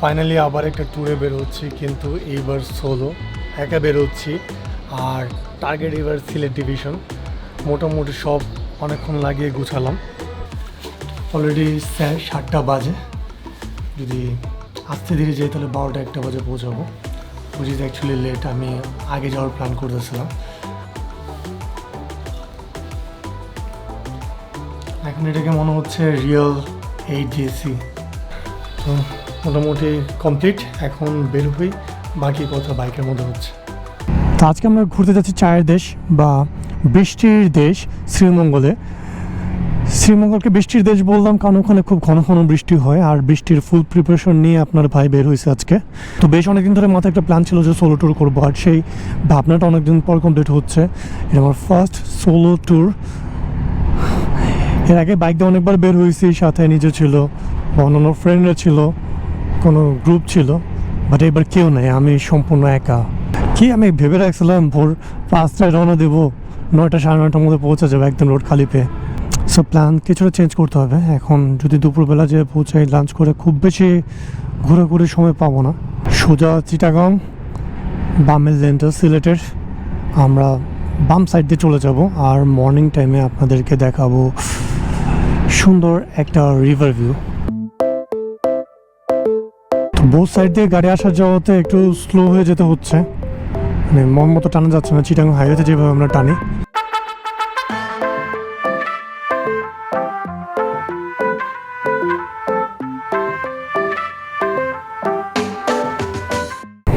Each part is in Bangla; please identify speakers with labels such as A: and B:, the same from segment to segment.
A: ফাইনালি আবার একটা ট্যুরে বের হচ্ছি কিন্তু এইবার সোলো একা বের হচ্ছি আর টার্গেট এবার সিলেট ডিভিশন মোটামুটি সব অনেকক্ষণ লাগিয়ে গুছালাম। অলরেডি স্যার সাতটা বাজে। যদি আস্তে ধীরে যাই তাহলে বারোটা একটা বাজে পৌঁছাবো। ইজ অ্যাকচুয়ালি লেট আমি আগে যাওয়ার প্ল্যান করতেছিলাম। এখন এটাকে মনে হচ্ছে রিয়েল এইট জিএসি তো মোটামুটি কমপ্লিট এখন বের হই, বাকি কথা বাইকের মধ্যে হচ্ছে। তো আজকে আমরা ঘুরতে যাচ্ছি চায়ের দেশ বা বৃষ্টির দেশ শ্রীমঙ্গলে। শ্রীমঙ্গলকে বৃষ্টির দেশ বললাম, কারণ ওখানে খুব ঘন ঘন বৃষ্টি হয় আর বৃষ্টির ফুল প্রিপারেশন নিয়ে আপনার ভাই বের হয়েছে আজকে। তো বেশ অনেকদিন ধরে মাথায় একটা প্ল্যান ছিল যে সোলো ট্যুর করব, আর সেই ভাবনাটা অনেকদিন পর কমপ্লিট হচ্ছে। এটা আমার ফার্স্ট সোলো ট্যুর এর আগে বাইক দিয়ে অনেকবার বের হয়েছি, সাথে নিজে ছিল, অন্যান্য ফ্রেন্ডরা ছিল। কোনো গ্রুপ ছিল বাট এবার কেউ নেই, আমি সম্পূর্ণ একা। কি আমি ভেবে রাখছিলাম, ভোর পাঁচটায় রওনা দেবো, নয়টা সাড়ে নয়টার মধ্যে পৌঁছে যাবে একদম রোড খালি পেয়ে। সো প্ল্যান কিছুটা চেঞ্জ করতে হবে, এখন যদি দুপুরবেলা যে পৌঁছাই লাঞ্চ করে খুব বেশি ঘোরাঘুরি সময় পাবো না। সোজা চিটাগং বামের লেনটা সিলেটের। আমরা বাম সাইড দিয়ে চলে যাব, আর মর্নিং টাইমে আপনাদেরকে দেখাবো সুন্দর একটা রিভার ভিউ তো বোথ সাইড দিয়ে গাড়ি আসা যাওয়াতে একটু স্লো হয়ে যেতে হচ্ছে। মানে মন মতো টানা যাচ্ছে না চিটাং হাইওয়েতে যেভাবে আমরা টানি।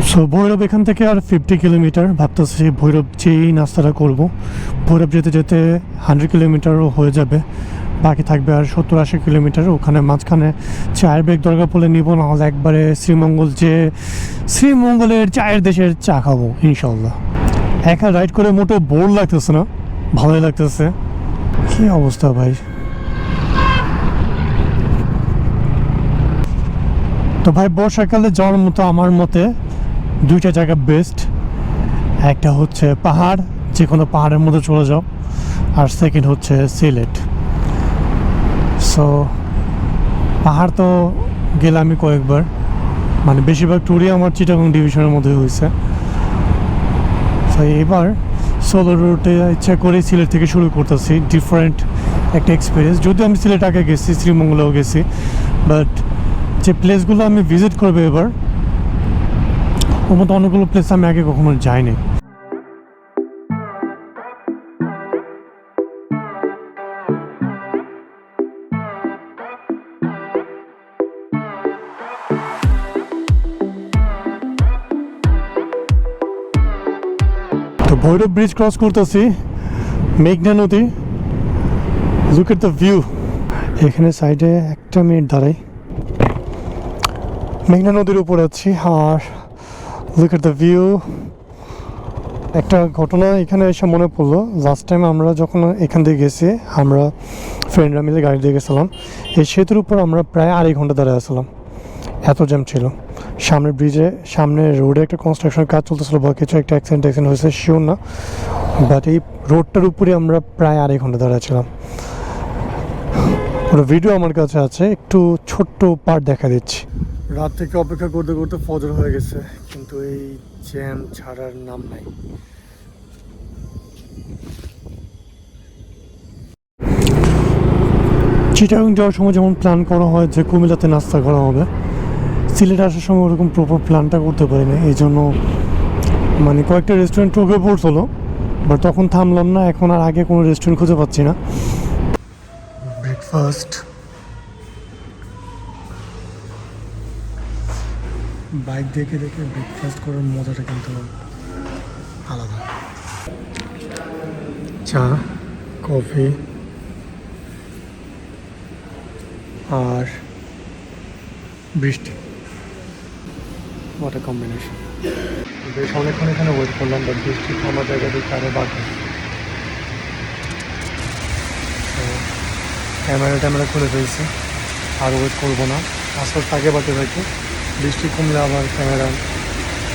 A: সো ভৈরব এখান থেকে আর ফিফটি কিলোমিটার ভাবতেছি ভৈরব যেই নাস্তাটা করব। ভৈরব যেতে যেতে হান্ড্রেড কিলোমিটারও হয়ে যাবে। বাকি থাকবে আর সত্তর আশি কিলোমিটার। ওখানে মাঝখানে চায়ের ব্রেক দরকার পড়লে নিব না হলে একবারে শ্রীমঙ্গল যে, শ্রীমঙ্গলের চায়ের দেশের চা খাব ইনশাল্লাহ একা রাইড করে মোটো বোর লাগতেছে না, ভালোই লাগতেছে। কি অবস্থা ভাই? তো ভাই, বর্ষাকালে যাওয়ার মতো আমার মতে দুইটা জায়গা বেস্ট একটা হচ্ছে পাহাড় যে কোনো পাহাড়ের মধ্যে চলে যাও। আর সেকেন্ড হচ্ছে সিলেট। সো পাহাড় তো গেলামই কয়েকবার। মানে বেশিরভাগ ট্যুরই আমার চিটাগং ডিভিশনের মধ্যে হয়েছে তো এবার সোলো রুটে ইচ্ছা করে সিলেট থেকে শুরু করতেছি। ডিফারেন্ট একটা এক্সপিরিয়েন্স যদিও আমি সিলেট আগে গেছি, শ্রীমঙ্গলেও গেছি। বাট যে প্লেসগুলো আমি ভিজিট করব এবার, ওর মতো অনেকগুলো প্লেস আমি আগে কখনো যাইনি। ভৈরব ব্রিজ ক্রস করতেছি, মেঘনা নদী লুক এট দ্য ভিউ এখানে সাইডে একটা মিনিট দাঁড়াই। মেঘনা নদীর উপর আছি, আর লুক এট দ্য ভিউ একটা ঘটনা এখানে এসে মনে পড়ল লাস্ট টাইম আমরা যখন এখান দিয়ে গেছি, আমরা ফ্রেন্ডরা মিলে গাড়ি দিয়ে গেছিলাম। এই সেতুর উপর আমরা প্রায় আড়াই ঘণ্টা দাঁড়িয়ে আসলাম এত জ্যাম ছিল। সামনের ব্রিজে সামনে রোডে একটা কনস্ট্রাকশন কাজ চলতেছিল বা কিছু একটা অ্যাক্সিডেন্ট অ্যাক্সিডেন্ট হয়েছে শিওর না। বাট এই রোডটার উপরে আমরা প্রায় আড়াই ঘণ্টা দাঁড়িয়ে ছিলাম ওটা ভিডিও আমার কাছে আছে একটু ছোট্ট পার্ট দেখা দিচ্ছি। রাত থেকে অপেক্ষা করতে করতে ফজর হয়ে গেছে কিন্তু এই জ্যাম ছাড়ার নাম নাই। চিটাগাং যাওয়ার সময় যেমন প্ল্যান করা হয় যে কুমিল্লাতে নাস্তা করা হবে সিলেট আসার সময় ওরকম প্রপার প্ল্যানটা করতে পারি না এই জন্য মানে কয়েকটা রেস্টুরেন্ট ঢুকে পড়ছিল বাট তখন থামলাম না, এখন আর আগে কোনো রেস্টুরেন্ট খুঁজে পাচ্ছি না। ব্রেকফাস্ট বাইক দেখে দেখে ব্রেকফাস্ট করার মজাটা কিন্তু আলাদা। চা কফি আর বৃষ্টি। হোয়াট কম্বিনেশন বেশ অনেকক্ষণ এখানে ওয়েট করলাম বাট বৃষ্টি থামার জায়গা থেকে আরও বাকি ক্যামেরা ট্যামেরা খুলে ফেলছি আর ওয়েট করব না। আস্তে আস্তে আগে বাড়তে থাকি বৃষ্টি কমলে আবার ক্যামেরা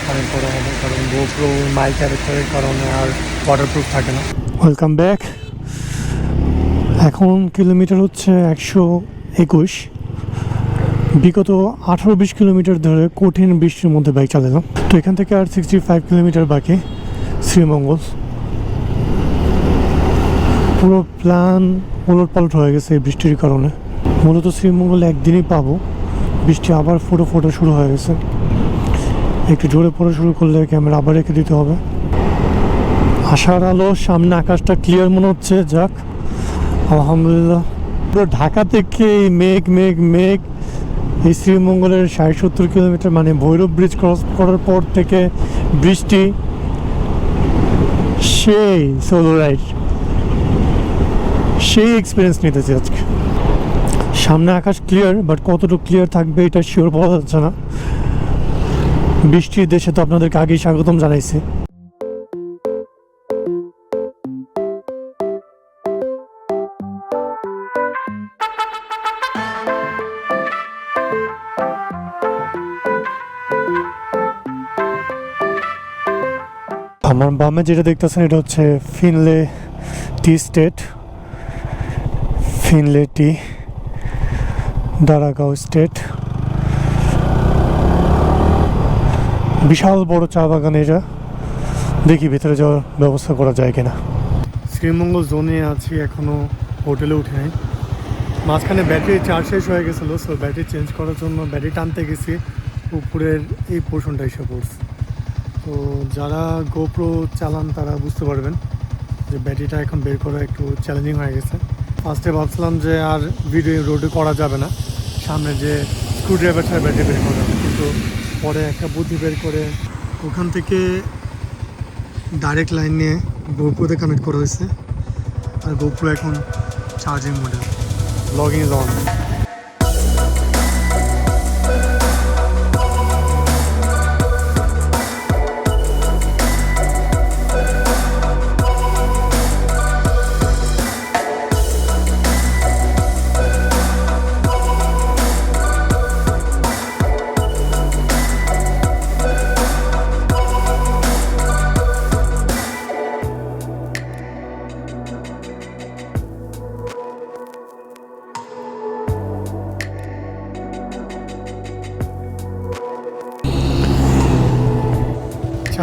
A: কানেক্ট করা হবে কারণ গোপ্রো মাইক ক্যারেক্টারের কারণে আর ওয়াটারপ্রুফ থাকে না। ওয়েলকাম ব্যাক এখন কিলোমিটার হচ্ছে একশো একুশ। বিগত আঠারো বিশ কিলোমিটার ধরে কঠিন বৃষ্টির মধ্যে বাইক চালালাম। তো এখান থেকে আর সিক্সটি ফাইভ কিলোমিটার বাকি, শ্রীমঙ্গল। পুরো প্ল্যান ওলট পালট হয়ে গেছে এই বৃষ্টির কারণে। মূলত শ্রীমঙ্গল একদিনই পাবো। বৃষ্টি আবার ফোটো ফোটো শুরু হয়ে গেছে। একটু জোরে পড়া শুরু করলে ক্যামেরা আবার রেখে দিতে হবে। আশার আলো, সামনে আকাশটা ক্লিয়ার মনে হচ্ছে। যাক, আলহামদুলিল্লাহ। পুরো ঢাকা থেকে মেঘ মেঘ মেঘ? শ্রীমঙ্গলের ষাট সত্তর কিলোমিটার মানে ভৈরব ব্রিজ ক্রস করার পর থেকে বৃষ্টি, সেই সোলো রাইড সেই এক্সপিরিয়েন্স নিতেছি আজকে। সামনে আকাশ ক্লিয়ার বাট কতটুকু ক্লিয়ার থাকবে এটা শিওর বলা যাচ্ছে না। বৃষ্টির দেশে তো আপনাদেরকে আগেই স্বাগতম জানাইছি। আমার বামে যেটা দেখতেছেন, এটা হচ্ছে Finlay tea estate. Finlay tea, Daragaon estate. বিশাল বড় চা বাগান এটা। দেখি ভেতরে যাওয়ার ব্যবস্থা করা যায় কিনা। শ্রীমঙ্গল জোনে আছি, এখনও হোটেলে উঠে নাই। মাঝখানে ব্যাটারি চার্জ শেষ হয়ে গেছিল সো ব্যাটারি চেঞ্জ করার জন্য ব্যাটারি টানতে গেছি। উপরের এই পোর্শনটা এসে পড়ছে। তো যারা গোপ্রো চালান তারা বুঝতে পারবেন যে ব্যাটারিটা এখন বের করা একটু চ্যালেঞ্জিং হয়ে গেছে। ফার্স্টে ভাবছিলাম যে আর ভিডিও রোডে করা যাবে না। সামনে যে স্ক্রু ড্রাইভারটা ব্যাটারি বের করা যাবে। কিন্তু পরে একটা বুদ্ধি বের করে ওখান থেকে ডাইরেক্ট লাইন নিয়ে গোপ্রোতে কানেক্ট করা হয়েছে। আর গোপ্রো এখন চার্জিং মডেল লগিং ইজ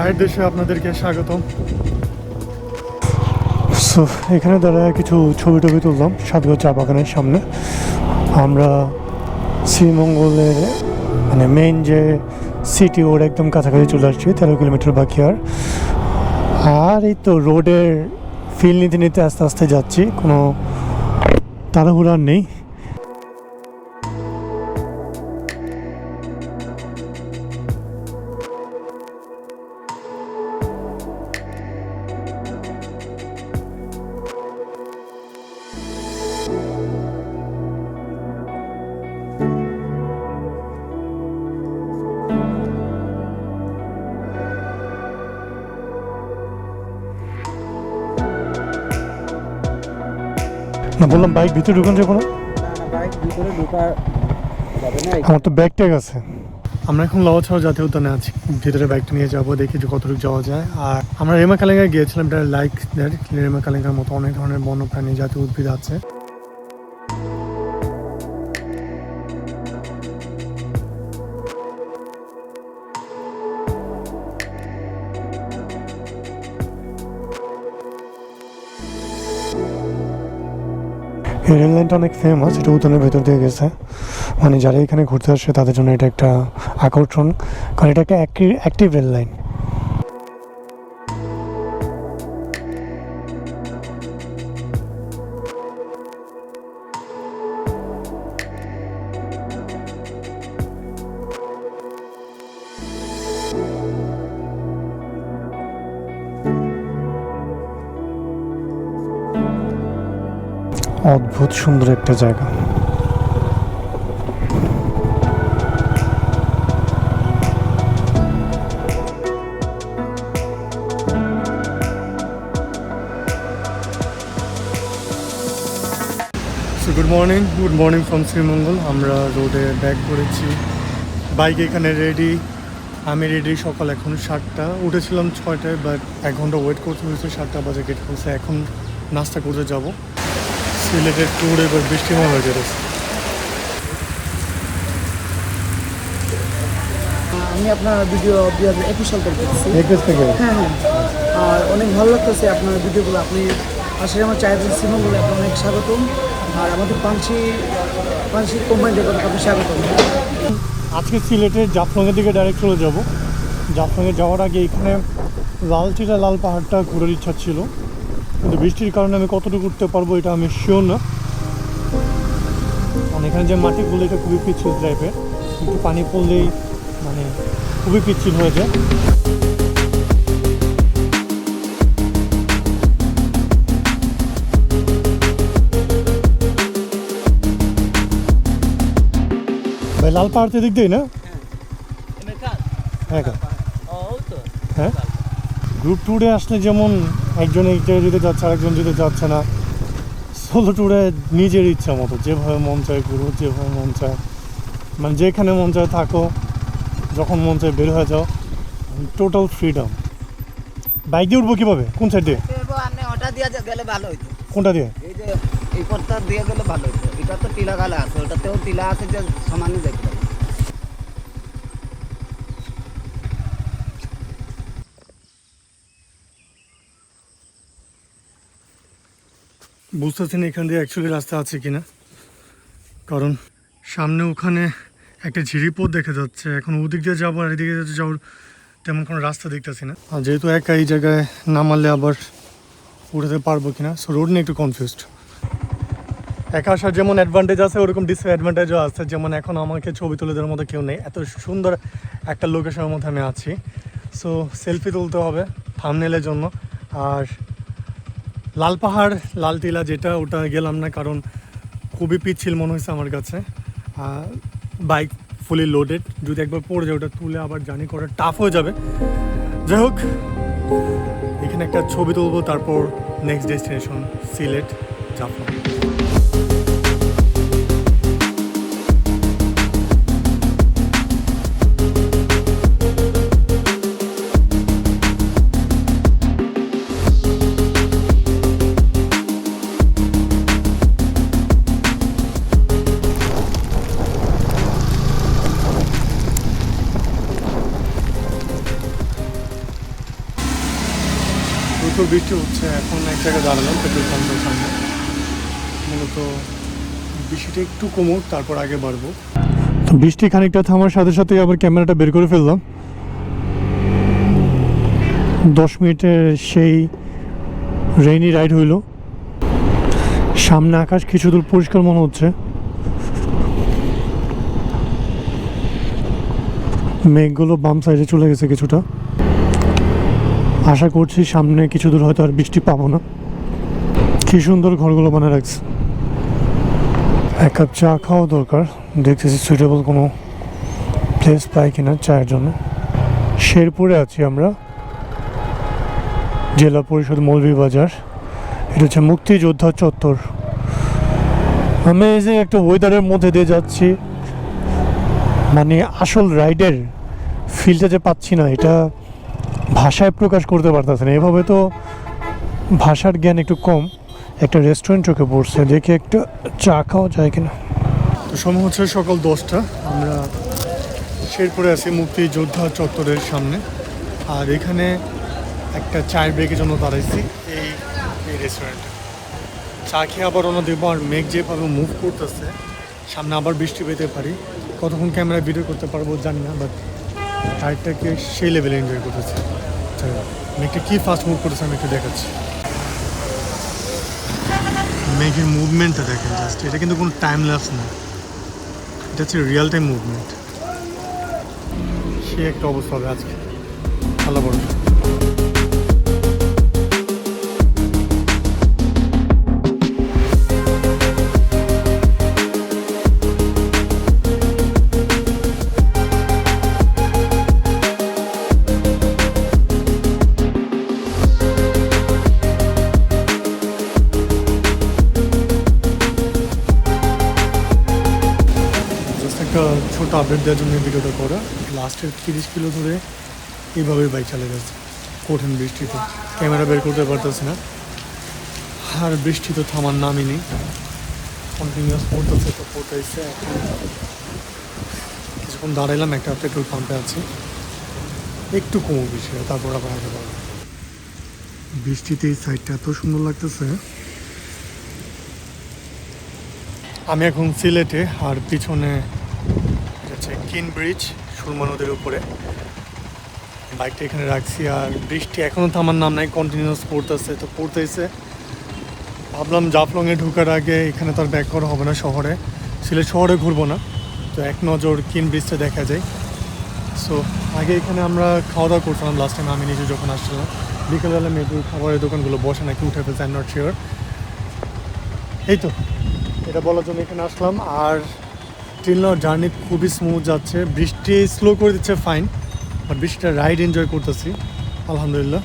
A: চায়ের দেশে আপনাদেরকে স্বাগতম। সো এখানে দাঁড়ায় কিছু ছবি টবি তুললাম সাতগড় চা বাগানের সামনে। আমরা শ্রীমঙ্গলের মানে মেইন যে সিটি ওর একদম কাছাকাছি চলে আসছি, তেরো কিলোমিটার বাকি আর। আর এই তো রোডের ফিল নিতে নিতে আস্তে আস্তে যাচ্ছি, কোনো তাড়াহুড়া আর নেই। বললাম বাইক ভিতরে ঢুকান যাব না আমার তো ব্যাগ ট্যাগ আছে। আমরা এখন লওয়াছাড়া জাতীয় উদ্যানে আছি। ভিতরে বাইকটা নিয়ে যাব, দেখি যে কতটুকু যাওয়া যায়। আর আমরা রেমা কালেঙ্গা গিয়েছিলাম, এটা লাইক রেমা কালেঙ্গার মতো অনেক ধরনের বন্যপ্রাণী জাতীয় উদ্ভিদ আছে। রেল লাইনটা অনেক ফেমাস এটা উদ্যানের ভেতর দিয়ে গেছে। মানে যারা এখানে ঘুরতে আসে, তাদের জন্য এটা একটা আকর্ষণ। কারণ এটা একটা অ্যাক্টিভ রেল লাইন। অদ্ভুত সুন্দর একটা জায়গা। Good morning good morning from Sreemangal আমরা রোডে ব্যাক করেছি। বাইক এখানে রেডি আমি রেডি সকাল এখন সাতটা। উঠেছিলাম ছয়টায় বাট এক ঘণ্টা ওয়েট করতে হয়েছে। সাতটা বাজে গেট খুলছে। এখন নাস্তা করতে যাব। সিলেটের ট্যুর এবার বৃষ্টিময় হয়ে যেতেছে
B: আমি আপনার ভিডিও দুই হাজার একুশ সাল থেকে দেখছি।
A: একুশ থেকে?
B: হ্যাঁ হ্যাঁ। আর অনেক ভালো লাগতেছে আপনার ভিডিওগুলো আপনি আসলে আমার চায়ের সিনেমা বলে আপনার অনেক স্বাগতম। আর আমাদের পাঞ্চি পাঞ্চি কোম্পানি থেকে আপনাকে স্বাগতম।
A: আজকে সিলেটের জাফলংয়ের দিকে ডাইরেক্ট চলে যাব। জাফলংয়ে যাওয়ার আগে এখানে লালচিরা লাল পাহাড়টা ঘোরার ইচ্ছা ছিল। কিন্তু বৃষ্টির কারণে আমি কতটুকু উঠতে পারব এটা আমি শিওর না। মানে এখানে যে মাটি মাটিগুলো এটা খুবই পিচ্ছিল টাইপের একটু পানি পড়লেই মানে খুবই পিচ্ছিল হয়ে যায়। ভাই লাল পাহাড় তো দিক দিয়ে না? হ্যাঁ। হ্যাঁ? গ্রুপ ট্যুরে আসলে যেমন একজন এক জায়গায় যেতে যাচ্ছে আরেকজন যেতে যাচ্ছে না। সোলো ট্যুরে নিজের ইচ্ছা মতো যেভাবে মন চায় ঘুরো যেভাবে মন চায়। মানে যেখানে মন চায় থাকো যখন মন চায় বের হয়ে যাও। টোটাল ফ্রিডম বাইক দিয়ে উঠবো কীভাবে? কোন সাইড দিয়ে?
C: ওটা দিয়ে গেলে ভালো হইতো।
A: কোনটা দিয়ে?
C: এই যে এই পথটা দিয়ে গেলে ভালো হইতো। এটা তো টিলা গালা আছে ওটাতেও টিলা আছে যে সমানে দেখতে
A: বুঝতেছি না এখান দিয়ে অ্যাকচুয়ালি রাস্তা আছে কিনা। কারণ সামনে ওখানে একটা ঝিরিপথ দেখা যাচ্ছে। এখন ওদিক দিয়ে যাব আর এদিকে যাওয়ার তেমন কোনো রাস্তা দেখতেছি না। আর যেহেতু একা এই জায়গায় নামালে আবার উঠাতে পারব কিনা সো রোড নিয়ে একটু কনফিউজড একা আসার যেমন অ্যাডভান্টেজ আছে, ওরকম ডিসঅ্যাডভান্টেজও আছে। যেমন এখন আমাকে ছবি তুলে দেওয়ার মতো কেউ নেই। এত সুন্দর একটা লোকেশনের মধ্যে আমি আছি। সো সেলফি তুলতে হবে থামনেলের জন্য। আর লাল পাহাড়, লাল টিলা যেটা, ওটা গেলাম না, কারণ খুবই পিচ্ছিল মনে হয়েছে আমার কাছে। বাইক ফুলি লোডেড যদি একবার পড়ে যায়, ওটা তুলে আবার জার্নি করা টাফ হয়ে যাবে। যাই হোক, এখানে একটা ছবি তুলবো, তারপর নেক্সট ডেস্টিনেশন সিলেট জাফলং বৃষ্টি হচ্ছে, এখন এক জায়গায় দাঁড়ালাম, পেট্রোল পাম্পের সামনে। মূলত বৃষ্টিটা একটু কমুক, তারপর আগে বাড়বো। তো বৃষ্টি খানিকটা থামার সাথে সাথে আবার ক্যামেরাটা বের করে ফেললাম। দশ মিনিটের সেই রেইনি রাইড হইল। সামনে আকাশ কিছু দূর পরিষ্কার মনে হচ্ছে। মেঘগুলো বাম সাইডে চলে গেছে কিছুটা। আশা করছি সামনে কিছু দূর হয়তো আর বৃষ্টি পাবো না। কি সুন্দর ঘরগুলো বানিয়ে রাখছে। এক কাপ চা খাওয়া দরকার। দেখতেছি সুইটেবল কোনো প্লেস পাই কিনা চায়ের জন্য। শেরপুরে আছি আমরা। জেলা পরিষদ মৌলভীবাজার। এটা হচ্ছে মুক্তিযোদ্ধা চত্বর। আমি এই যে একটা ওয়েদারের মধ্যে দিয়ে যাচ্ছি। মানে আসল রাইডের ফিলটা যে পাচ্ছি না, এটা ভাষায় প্রকাশ করতে পারতেছে না। এভাবে তো ভাষার জ্ঞান একটু কম। একটা রেস্টুরেন্ট চোখে পড়ছে, দেখে একটা চা খাওয়া যায় কিনা। তো সময় হচ্ছে সকাল দশটা। আমরা শেরপুরে আছি, মুক্তিযোদ্ধা চত্বরের সামনে। আর এখানে একটা চায়ের ব্রেকের জন্য দাঁড়াইছি, এই এই রেস্টুরেন্টে চা খেয়ে আবার অন্য দেবো আর মেঘ যেভাবে মুভ করতেছে, সামনে আবার বৃষ্টি পেতে পারি। কতক্ষণ ক্যামেরা ভিডিও করতে পারব জানি না বাট রাইডটাকে সেই লেভেলে এনজয় করতেছি। মেঘটা কী ফাস্ট মুভ করেছে আমি একটু দেখাচ্ছি। মেঘের মুভমেন্টটা দেখেন জাস্ট এটা কিন্তু কোনো টাইম ল্যাপস না। এটা হচ্ছে রিয়েল টাইম মুভমেন্ট সে একটা অবস্থা হবে আজকে। ভালো বড় আপডেট দেওয়ার জন্য ভিডিওটা করা। লাস্টের তিরিশ কিলো ধরে এইভাবেই বাইক চালিয়ে যাচ্ছে। কঠিন বৃষ্টিতে ক্যামেরা বের করতে পারতেছি না। আর বৃষ্টি তো থামার নামই নেই। কন্টিনিউয়াস পড়তেছে তো, পড়তেছে। কিছুক্ষণ দাঁড়াইলাম, একটা পেট্রোল পাম্পে আছে। একটু কমো বেশি তারপর আবার আগে যাব বৃষ্টিতে এই সাইডটা এত সুন্দর লাগতেছে। আমি এখন সিলেটে, আর পিছনে হচ্ছে কিন ব্রিজ সুরমা নদীর উপরে। বাইকটা এখানে রাখছি আর বৃষ্টি এখনও থামার নাম নাই কন্টিনিউয়াস পড়তেছে, তো পড়তেছে। ভাবলাম জাফলংয়ে ঢোকার আগে এখানে তো আর ব্যাক করা হবে না শহরে। সিলেট শহরে ঘুরবো না, তো এক নজর কিন ব্রিজটা দেখা যায়। সো আগে এখানে আমরা খাওয়া দাওয়া করছিলাম লাস্ট টাইম আমি নিজে যখন আসছিলাম। বিকেলবেলা মেয়েদের খাবারের দোকানগুলো বসে নাকি উঠে ফেলছে আই নট শিওর এই তো, এটা বলার জন্য এখানে আসলাম। আর ট্রেন জার্নি খুবই স্মুথ যাচ্ছে। বৃষ্টি স্লো করে দিচ্ছে ফাইন বাট বৃষ্টিটা রাইড এনজয় করতেছি, আলহামদুলিল্লাহ।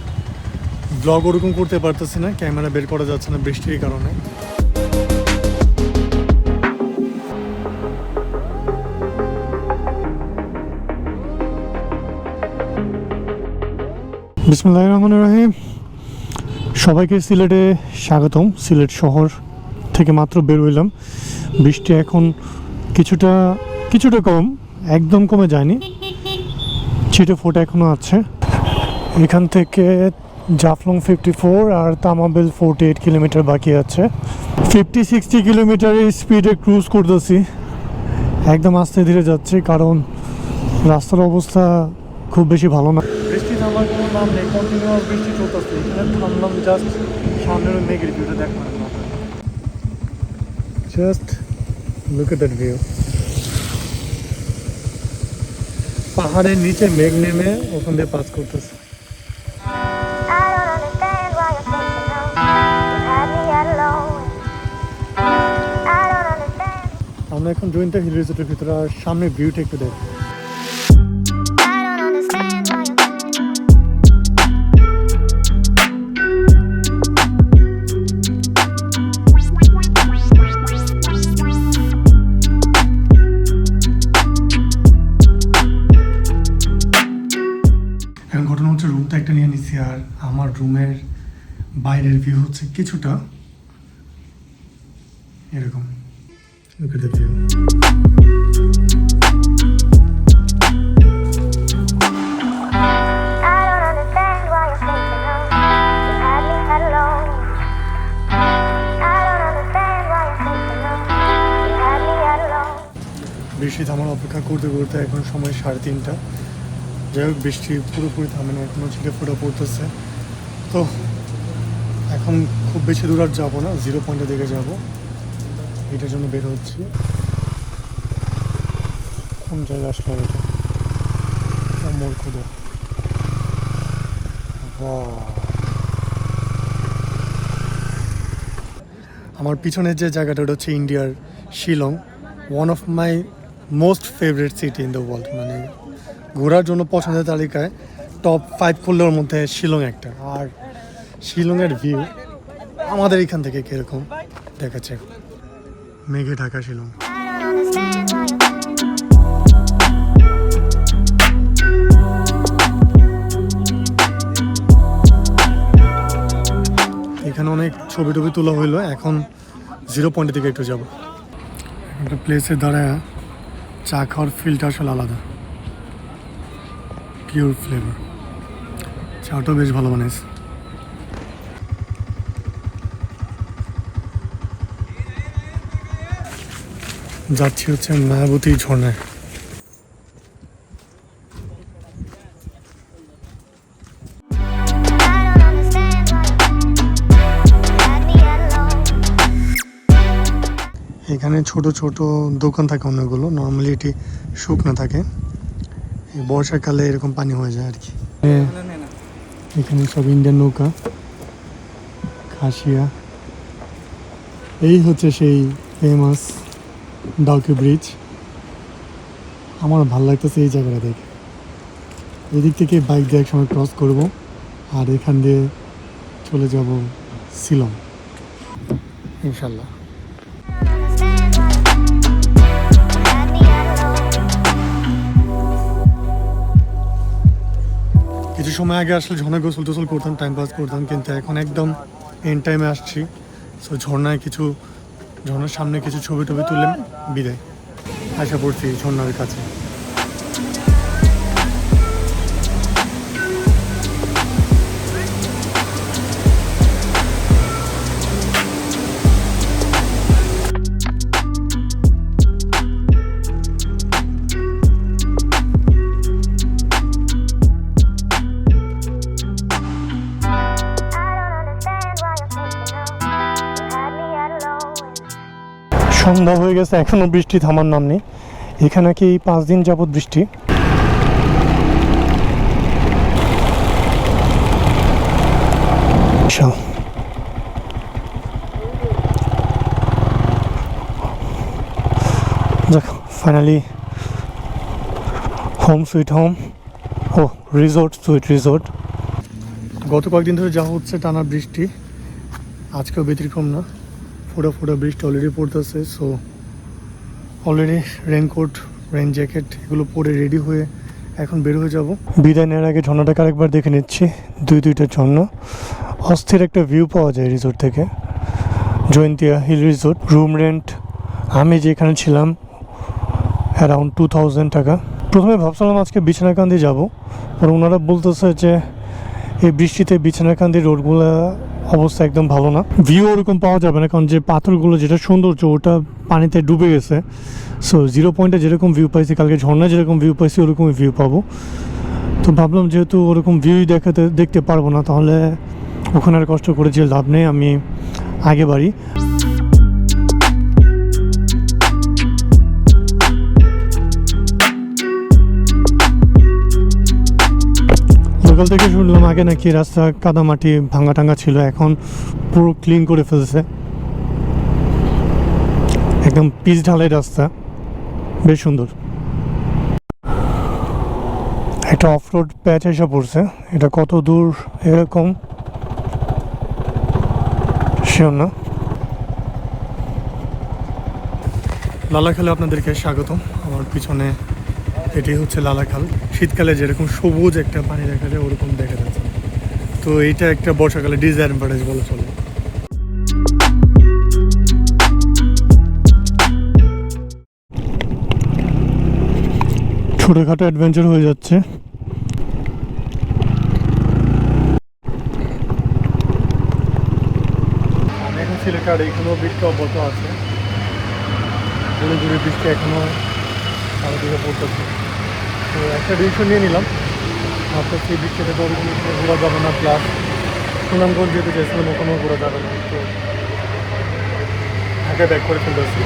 A: ব্লগ ওরকম করতে পারতেছি না ক্যামেরা বের করা যাচ্ছে না বৃষ্টির কারণে। বিসমুল্লাহ রহমান রহিম। সবাইকে সিলেটে স্বাগতম। সিলেট শহর থেকে মাত্র বের হইলাম। বৃষ্টি এখন কিছুটা কিছুটা কম একদম কমে যায়নি। ছিটে ফোটা এখনও আছে। এখান থেকে জাফলং ফিফটি ফোর আর তামাবেল ফোরটি এইট কিলোমিটার বাকি আছে। ফিফটি সিক্সটি কিলোমিটারের স্পিডে ক্রুজ করতেছি। একদম আস্তে ধীরে যাচ্ছি কারণ রাস্তার অবস্থা খুব বেশি ভালো না। বৃষ্টি থামার কোনো নাম নেই কন্টিনিউয়াস বৃষ্টি চলতেছে। এখানে থামলাম জাস্ট সামনের মেঘের ভিউটা দেখলাম। Just look at that view পাহাড়ের নিচে মেঘ নেমে ওখান দিয়ে পাস করতেছে। আমরা এখন জয়ন্তা হিল রিসোর্টের ভিতরে আর সামনে ভিউটা একটু দেখ। ঘটনা হচ্ছে রুমটা একটা নিয়ে নিচ্ছি আর আমার রুমের বাইরের ভিউ হচ্ছে কিছুটা এরকম। বেশি থামার অপেক্ষা করতে করতে এখন সময় সাড়ে তিনটা। যাই হোক বৃষ্টি পুরোপুরি থামে না এখনও ছিটে ফোটা পড়তেছে। তো এখন খুব বেশি দূর আর যাব না জিরো পয়েন্টের দিকে যাব। এটার জন্য বের হচ্ছি। কোন জায়গায় আসলাম এটা? মোর আমার পিছনের যে জায়গাটা, ওটা হচ্ছে ইন্ডিয়ার Shillong one of my most favourite city in the world মানে ঘোরার জন্য পছন্দের তালিকায় টপ ফাইভ করলের মধ্যে শিলং একটা। আর শিলংয়ের ভিউ আমাদের এখান থেকে কীরকম দেখাচ্ছে? মেঘে ঢাকা, শিলং। এখানে অনেক ছবি টবি তোলা হইল, এখন জিরো পয়েন্টের দিকে একটু যাব। একটা প্লেসে দাঁড়ায় চা খাওয়ার ফিলটা আসলে আলাদা। পিওর ফ্লেভার চাটাও বেশ ভালো বানাইছে। যাচ্ছি হচ্ছে মায়াবতী ঝর্ণায়. এখানে ছোট ছোট দোকান থাকে অনেকগুলো। নর্মালি এটি শুকনো থাকে। বর্ষাকালে এরকম পানি হয়ে যায় আর কি। এখানে সব ইন্ডিয়ান নৌকা খাসিয়া। এই হচ্ছে সেই ফেমাস ডাউকি ব্রিজ আমার ভালো লাগতেছে এই জায়গাটা দেখে। এদিক থেকে বাইক দিয়ে একসময় ক্রস করব আর এখান দিয়ে চলে যাব শিলং। ইনশাল্লাহ। কিছু সময় আগে আসলে ঝর্ণায় গোসল টোসল করতাম টাইম পাস করতাম, কিন্তু এখন একদম এন টাইমে আসছি। সো ঝর্ণায় কিছু, ঝর্ণার সামনে কিছু ছবি টবি তুললাম বিদায়। আশা করছি ঝর্ণার কাছে। সন্ধ্যা হয়ে গেছে, এখনও বৃষ্টি থামার নাম নেই। এখানে কি পাঁচ দিন যাবৎ বৃষ্টি? ফাইনালি হোম সুইট হোম ও রিসোর্ট সুইট রিসোর্ট গত কয়েকদিন ধরে যা হচ্ছে টানা বৃষ্টি, আজকেও ব্যতিক্রম না। ফোটা ফোটা বৃষ্টি অলরেডি পড়তেছে so already raincoat rain jacket এগুলো পরে রেডি হয়ে এখন বের হয়ে যাব। বিদায় নেওয়ার আগে ঝর্ণাটাকে আরেকবার দেখে নিচ্ছি, দুই দুইটা ঝর্ণা। অস্থির একটা ভিউ পাওয়া যায় রিসোর্ট থেকে। Jaintia hill resort room rent আমি যেখানে ছিলাম অ্যারাউন্ড টু থাউজেন্ড টাকা। প্রথমে ভাবছিলাম আজকে বিছানাকান্দি যাব, পর ওনারা বলতেছে যে এই বৃষ্টিতে বিছানাকান্দি রোডগুলো অবস্থা একদম ভালো না। ভিউ ওরকম পাওয়া যাবে না, কারণ যে পাথরগুলো, যেটা সৌন্দর্য, ওটা পানিতে ডুবে গেছে। সো জিরো পয়েন্টে যেরকম ভিউ পাইছি, কালকে ঝর্ণা যেরকম ভিউ পাইছি, ওরকমই ভিউ পাবো। তো ভাবলাম যেহেতু ওরকম ভিউই দেখাতে, দেখতে পারব না, তাহলে ওখানে আর কষ্ট করে যে লাভ নেই, আমি আগে বাড়ি। লোকাল থেকে শুনলাম আগে নাকি রাস্তা কাদামাটি ভাঙা টাঙ্গা ছিল, এখন পুরো ক্লিন করে ফেলছে। একদম পিচ ঢালাই রাস্তা, বেশ সুন্দর। একটা অফ রোড প্যাচ এসে পড়ছে, এটা কত দূর এরকম? শিওর না? লালাখালে আপনাদেরকে স্বাগতম, আমার পিছনে এটি হচ্ছে লালাখাল শীতকালে যেরকম সবুজ একটা পানি দেখা যায়, ওরকম দেখা যাচ্ছে। তো এইটা একটা বর্ষাকালে প্যারাডাইস বলে চলে। ছোটোখাটো অ্যাডভেঞ্চার হয়ে যাচ্ছে। এখন সিলেটার এখানেও বৃষ্টি অব্যাহত আছে। দূরে দূরে বৃষ্টি এখনও আমার দিকে পড়তেছে। তো একটা ডিসিশন নিয়ে নিলাম। আপনার সেই বৃষ্টিতে তো ওরকম ঘোরা যাবে না প্লাস সুনামগঞ্জ যেতে চাইছিলাম ওখানেও ঘোরা যাবে না, তো ঢাকায় ব্যাক করে ফেলতেছি